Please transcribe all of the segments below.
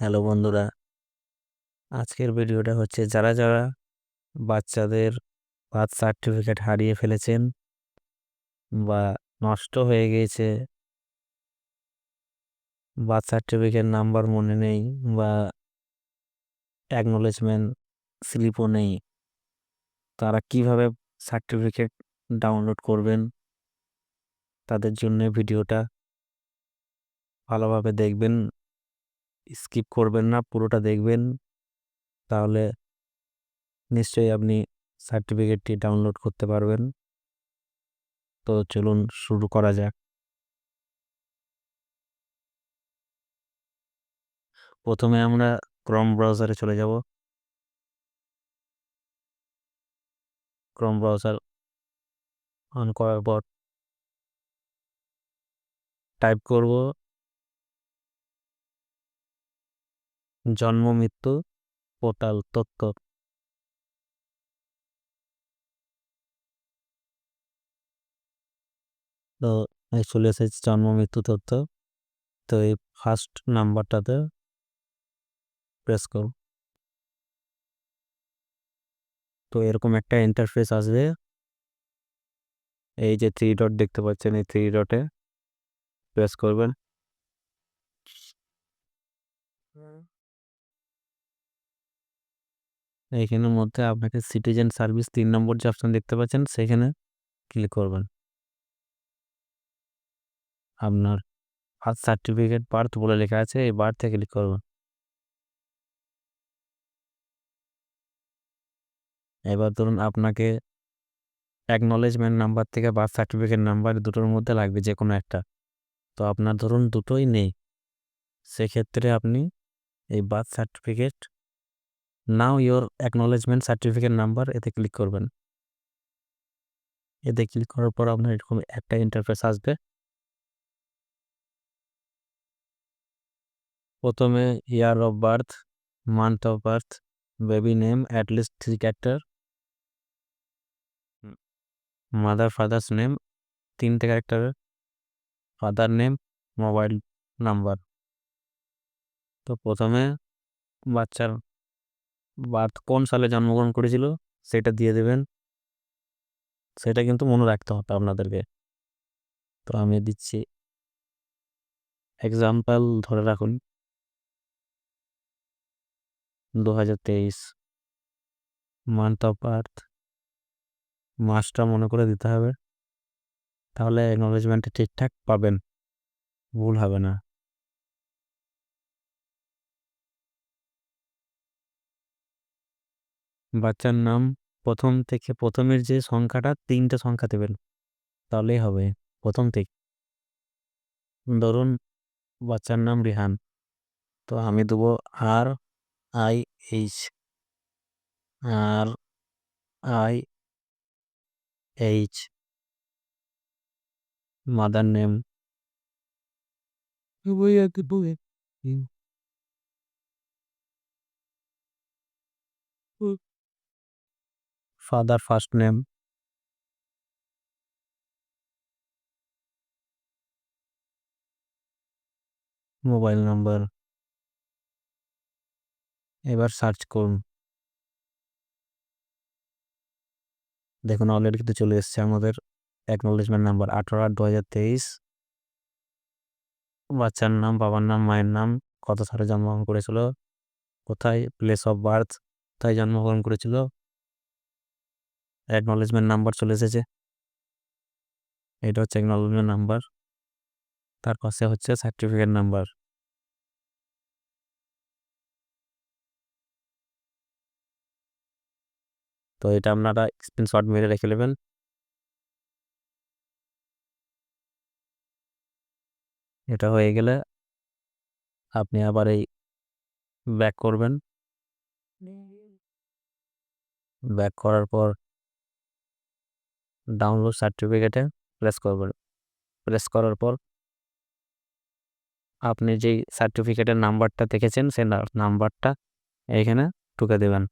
Hello বন্ধুরা, আজকের ভিডিওটা হচ্ছে যারা যারা বাচ্চাদের বার্থ সার্টিফিকেট হারিয়ে ফেলেছেন বা নষ্ট হয়ে গিয়েছে, বার্থ সার্টিফিকেট নাম্বার মনে নেই বা অ্যাকনোলেজমেন্ট স্লিপও নেই, তারা কীভাবে সার্টিফিকেট ডাউনলোড করবেন? তাদের জন্য ভিডিওটা ভালোভাবে দেখবেন। স্কিপ করবেন না, পুরোটা দেখবেন। তাহলে নিশ্চয়ই আপনি সার্টিফিকেটটি ডাউনলোড করতে পারবেন। তো চলুন শুরু করা যাক। প্রথমে আমরা ক্রম ব্রাউজারে চলে যাব। ক্রম ব্রাউজার অন করার পর টাইপ করব। জন্ম, মৃত্যু, পোর্টাল, তথ্য। তো চলে এসেছে জন্ম, মৃত্যু, তথ্য। তো এই ফার্স্ট নাম্বারটাতে প্রেস করব তো এরকম একটা ইন্টারফেস আসবে। এই যে থ্রি ডট দেখতে পাচ্ছেন, এই থ্রি ডটে প্রেস করবেন। এইখানের মধ্যে আপনাকে সিটিজেন সার্ভিস তিন নম্বর যে অপশন দেখতে পাচ্ছেন, সেখানে ক্লিক করবেন। আপনার বার্থ সার্টিফিকেট বার্থ বলে লেখা আছে, এই বার্থে ক্লিক করবেন। এবার ধরুন আপনাকে অ্যাকনলেজমেন্ট নাম্বার থেকে বার্থ সার্টিফিকেট নাম্বার দুটোর মধ্যে লাগবে যে কোনো একটা। তো আপনার ধরুন দুটোই নেই। সেক্ষেত্রে আপনি এই birth certificate now your acknowledgement certificate number এতে ক্লিক করবেন। এতে ক্লিক করার পর আপনার এরকম একটা ইন্টারফেস আসবে। প্রথমে year of birth month of birth baby name at least three character mother father's name তিনটে ক্যারেক্টারের ফাদার নেম মোবাইল নাম্বার তো প্রথমে বাচ্চার বার্থ কোন সালে জন্মগ্রহণ করেছিল, সেটা দিয়ে দেবেন। সেটা কিন্তু মনে রাখতে হবে আপনাদেরকে। তো আমি দিচ্ছি এক্সাম্পল ধরে রাখুন। দু হাজার তেইশ মান্থ অফ বার্থ মাসটা মনে করে দিতে হবে। তাহলে অ্যাকনোলেজমেন্টে ঠিকঠাক পাবেন। ভুল হবে না। বাচ্চার নাম প্রথম থেকে প্রথমের যে সংখ্যাটা, তিনটে সংখ্যা দেবেন। তাহলেই হবে, প্রথম থেকে। ধরুন, বাচ্চার নাম রিহান। তো আমি দেবো R, I, H. R, I, H. Mother name. Father first name mobile number এবার সার্চ করুন। দেখুন অলরেডি কিন্তু চলে এসছে আমাদের অ্যাকনোলেজমেন্ট নাম্বার আঠারো আট দু হাজার তেইশ। বাচ্চার নাম, বাবার নাম, মায়ের নাম, কত সালে জন্মগ্রহণ করেছিল, কোথায় প্লেস অফ বার্থ কোথায় জন্মগ্রহণ করেছিল। অ্যাকনোলেজমেন্ট নাম্বার চলে এসেছে। এটা হচ্ছে অ্যাকনোলেজমেন্ট নাম্বার তার পাশে হচ্ছে সার্টিফিকেট নাম্বার তো এটা আপনারা স্ক্রিনশট মেরে রেখে নেবেন এটা হয়ে গেলে আপনি আবার এই ব্যাক করবেন। ব্যাক করার পর ডাউনলোড সার্টিফিকেটে প্রেস করবেন। প্রেস করার পর আপনি যেই সার্টিফিকেটের নাম্বারটা দেখেছেন, সেই নাম্বারটা এইখানে ঢুকে দেবেন।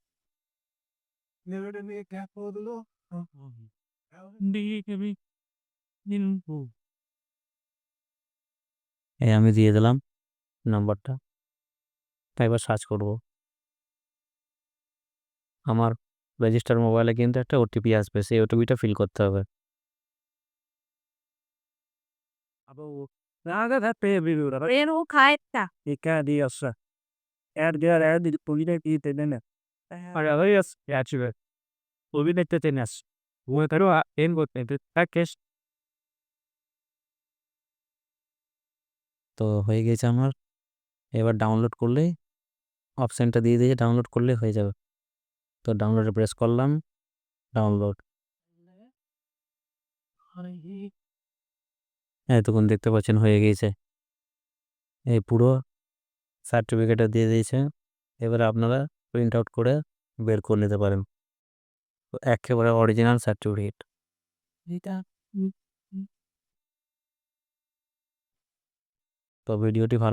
এই আমি দিয়ে দিলাম নাম্বারটা এবার সার্চ করব। আমার রেজিস্টার মোবাইলে কিন্তু একটা ওটিপি আসবে সেই ওটিপিটা ফিল করতে হবে। তো। হয়ে গেছে আমার। এবার ডাউনলোড করলে অপশনটা দিয়ে দিয়ে ডাউনলোড করলে হয়ে যাবে। তো ডাউনলোডে প্রেস করলাম ডাউনলোড এতক্ষণ দেখতে পাচ্ছেন হয়ে গিয়েছে। এই পুরো সার্টিফিকেটটা দিয়ে দিয়েছে। এবারে আপনারা প্রিন্ট আউট করে বের করে নিতে পারেন। তো একেবারে অরিজিনাল সার্টিফিকেট তো ভিডিওটি ভালো